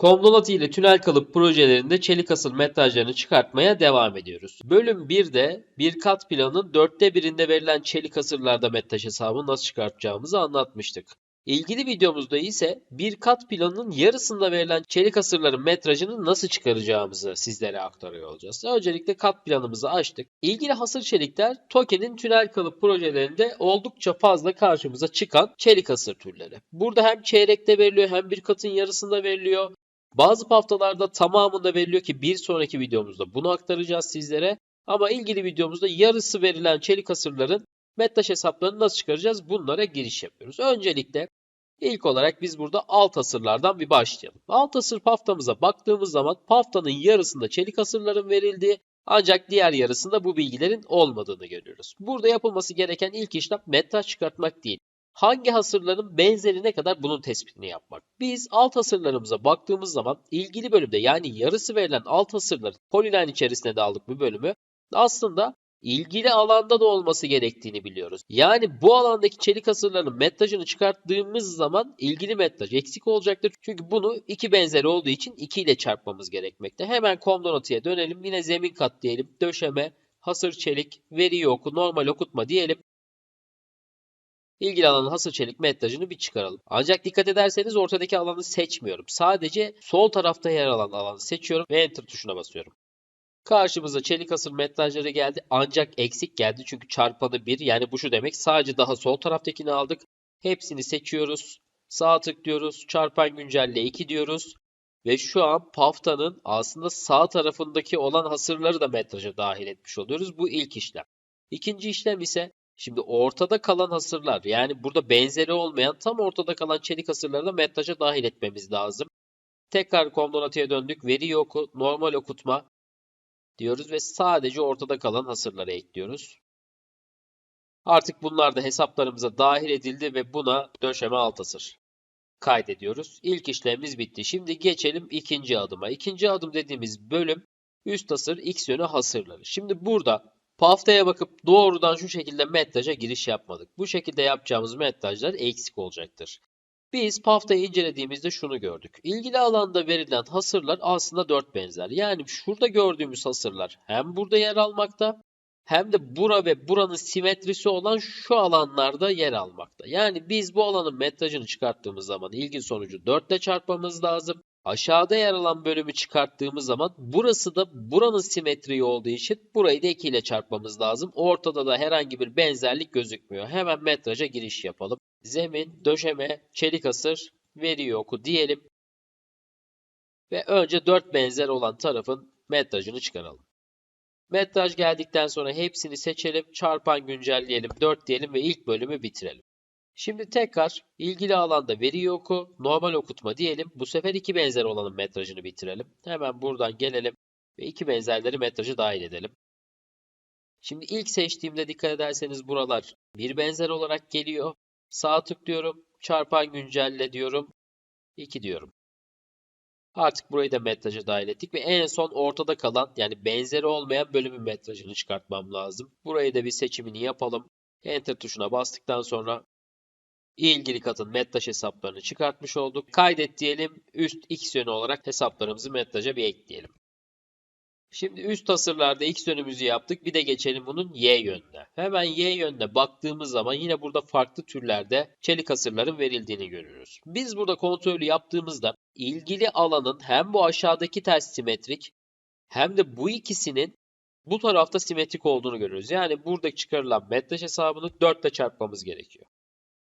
Komdonati ile tünel kalıp projelerinde çelik asıl metrajlarını çıkartmaya devam ediyoruz. Bölüm 1'de bir kat planın dörtte birinde verilen çelik asırlarda metraj hesabını nasıl çıkartacağımızı anlatmıştık. İlgili videomuzda ise bir kat planının yarısında verilen çelik asırların metrajını nasıl çıkaracağımızı sizlere aktarıyor olacağız. Öncelikle kat planımızı açtık. İlgili hasır çelikler Token'in tünel kalıp projelerinde oldukça fazla karşımıza çıkan çelik asır türleri. Burada hem çeyrekte veriliyor hem bir katın yarısında veriliyor. Bazı haftalarda tamamında veriliyor ki bir sonraki videomuzda bunu aktaracağız sizlere. Ama ilgili videomuzda yarısı verilen çelik asırların mettaş hesaplarını nasıl çıkaracağız? Bunlara giriş yapıyoruz. Öncelikle ilk olarak biz burada alt asırlardan bir başlayalım. Alt asır paftamıza baktığımız zaman paftanın yarısında çelik asırların verildiği ancak diğer yarısında bu bilgilerin olmadığını görüyoruz. Burada yapılması gereken ilk işlem mettaş çıkartmak değil. Hangi hasırların benzerine kadar bunun tespitini yapmak. Biz alt hasırlarımıza baktığımız zaman ilgili bölümde yani yarısı verilen alt hasırların poliline içerisine de aldık bu bölümü. Aslında ilgili alanda da olması gerektiğini biliyoruz. Yani bu alandaki çelik hasırların metrajını çıkarttığımız zaman ilgili metraj eksik olacaktır. Çünkü bunu iki benzeri olduğu için 2 ile çarpmamız gerekmekte. Hemen komdonatıya dönelim. Yine zemin kat diyelim. Döşeme, hasır çelik, veri oku, normal okutma diyelim. İlgili alanın hasır çelik metrajını bir çıkaralım. Ancak dikkat ederseniz ortadaki alanı seçmiyorum. Sadece sol tarafta yer alan alanı seçiyorum ve enter tuşuna basıyorum. Karşımıza çelik asır metrajları geldi ancak eksik geldi çünkü çarpanı 1 yani bu şu demek sadece daha sol taraftakini aldık. Hepsini seçiyoruz. Sağ tıklıyoruz. Çarpan güncelle 2 diyoruz. Ve şu an paftanın aslında sağ tarafındaki olan hasırları da metraja dahil etmiş oluyoruz. Bu ilk işlem. İkinci işlem ise şimdi ortada kalan hasırlar yani burada benzeri olmayan tam ortada kalan çelik hasırları da metraja dahil etmemiz lazım. Tekrar komdonatıya döndük. Veri oku, normal okutma, diyoruz ve sadece ortada kalan hasırları ekliyoruz. Artık bunlar da hesaplarımıza dahil edildi ve buna döşeme alt hasır kaydediyoruz. İlk işlemimiz bitti. Şimdi geçelim ikinci adıma. İkinci adım dediğimiz bölüm üst hasır x yönü hasırları. Şimdi burada paftaya bakıp doğrudan şu şekilde metraja giriş yapmadık. Bu şekilde yapacağımız metrajlar eksik olacaktır. Biz paftayı incelediğimizde şunu gördük. İlgili alanda verilen hasırlar aslında dört benzer. Yani şurada gördüğümüz hasırlar hem burada yer almakta hem de bura ve buranın simetrisi olan şu alanlarda yer almakta. Yani biz bu alanın metrajını çıkarttığımız zaman ilgili sonucu 4 ile çarpmamız lazım. Aşağıda yer alan bölümü çıkarttığımız zaman burası da buranın simetriği olduğu için burayı da 2 ile çarpmamız lazım. Ortada da herhangi bir benzerlik gözükmüyor. Hemen metraja giriş yapalım. Zemin, döşeme, çelik asır, veri oku diyelim. Ve önce 4 benzer olan tarafın metrajını çıkaralım. Metraj geldikten sonra hepsini seçelim, çarpan güncelleyelim, 4 diyelim ve ilk bölümü bitirelim. Şimdi tekrar ilgili alanda veri oku, normal okutma diyelim. Bu sefer iki benzer olanın metrajını bitirelim. Hemen buradan gelelim ve iki benzerleri metrajı dahil edelim. Şimdi ilk seçtiğimde dikkat ederseniz buralar bir benzer olarak geliyor. Sağ tıklıyorum, çarpan güncelle diyorum, 2 diyorum. Artık burayı da metraja dahil ettik ve en son ortada kalan yani benzeri olmayan bölümün metrajını çıkartmam lazım. Burayı da bir seçimini yapalım. Enter tuşuna bastıktan sonra ilgili katın metraj hesaplarını çıkartmış olduk. Kaydet diyelim. Üst x yönü olarak hesaplarımızı metraja bir ekleyelim. Şimdi üst hasırlarda x yönümüzü yaptık. Bir de geçelim bunun y yönüne. Hemen y yönüne baktığımız zaman yine burada farklı türlerde çelik hasırların verildiğini görüyoruz. Biz burada kontrolü yaptığımızda ilgili alanın hem bu aşağıdaki ters simetrik hem de bu ikisinin bu tarafta simetrik olduğunu görüyoruz. Yani burada çıkarılan metraj hesabını 4 ile çarpmamız gerekiyor.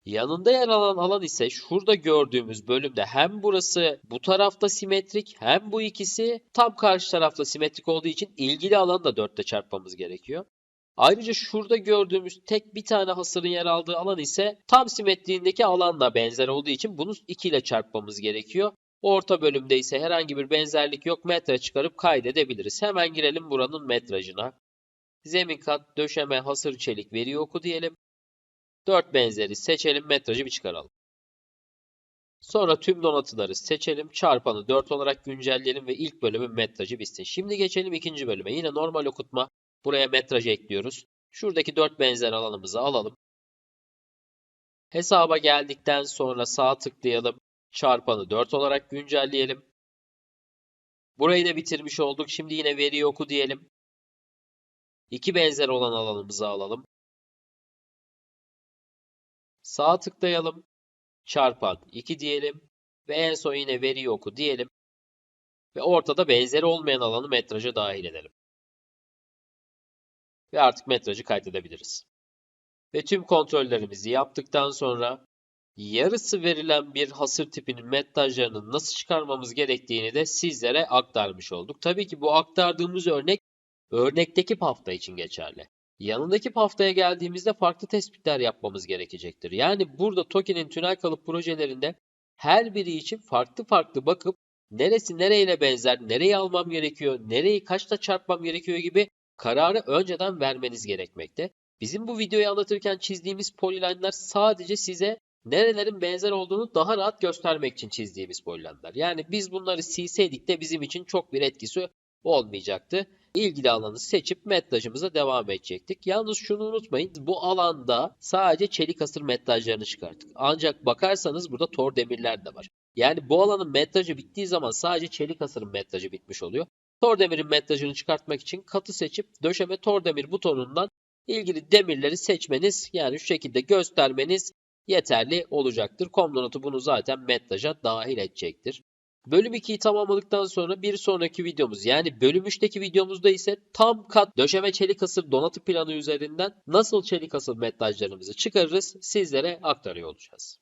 Yanında yer alan alan ise şurada gördüğümüz bölümde hem burası bu tarafta simetrik hem bu ikisi tam karşı tarafta simetrik olduğu için ilgili alanı da 4 ile çarpmamız gerekiyor. Ayrıca şurada gördüğümüz tek bir tane hasırın yer aldığı alan ise tam simetriğindeki alanla benzer olduğu için bunu 2 ile çarpmamız gerekiyor. Orta bölümde ise herhangi bir benzerlik yok. Metre çıkarıp kaydedebiliriz. Hemen girelim buranın metrajına. Zemin kat, döşeme, hasır çelik, veri oku diyelim. 4 benzeri seçelim, metrajı bir çıkaralım. Sonra tüm donatıları seçelim, çarpanı 4 olarak güncelleyelim ve ilk bölümün metrajı bitsin. Şimdi geçelim ikinci bölüme. Yine normal okutma. Buraya metrajı ekliyoruz. Şuradaki 4 benzer alanımızı alalım. Hesaba geldikten sonra sağ tıklayalım. Çarpanı 4 olarak güncelleyelim. Burayı da bitirmiş olduk. Şimdi yine veri oku diyelim. İki benzer olan alanımızı alalım. Sağ tıklayalım. Çarpan 2 diyelim. Ve en son yine veri oku diyelim. Ve ortada benzeri olmayan alanı metraja dahil edelim. Ve artık metrajı kaydedebiliriz. Ve tüm kontrollerimizi yaptıktan sonra yarısı verilen bir hasır tipinin metrajlarını nasıl çıkarmamız gerektiğini de sizlere aktarmış olduk. Tabii ki bu aktardığımız örnek örnekteki pafta için geçerli. Yanındaki paftaya geldiğimizde farklı tespitler yapmamız gerekecektir. Yani burada Toki'nin tünel kalıp projelerinde her biri için farklı farklı bakıp neresi nereyle benzer, nereyi almam gerekiyor, nereyi kaçta çarpmam gerekiyor gibi kararı önceden vermeniz gerekmekte. Bizim bu videoyu anlatırken çizdiğimiz polilinler sadece size nerelerin benzer olduğunu daha rahat göstermek için çizdiğimiz polilinler. Yani biz bunları silseydik de bizim için çok bir etkisi olmayacaktı. İlgili alanı seçip metrajımıza devam edecektik. Yalnız şunu unutmayın. Bu alanda sadece çelik asır metrajlarını çıkarttık. Ancak bakarsanız burada tor demirler de var. Yani bu alanın metrajı bittiği zaman sadece çelik asırın metrajı bitmiş oluyor. Tor demirin metrajını çıkartmak için katı seçip döşeme tor demir butonundan ilgili demirleri seçmeniz yani şu şekilde göstermeniz yeterli olacaktır. Komdonotu bunu zaten metraja dahil edecektir. Bölüm 2'yi tamamladıktan sonra bir sonraki videomuz yani bölüm 3'teki videomuzda ise tam kat döşeme çelik asır donatı planı üzerinden nasıl çelik asır metrajlarımızı çıkarırız sizlere aktarıyor olacağız.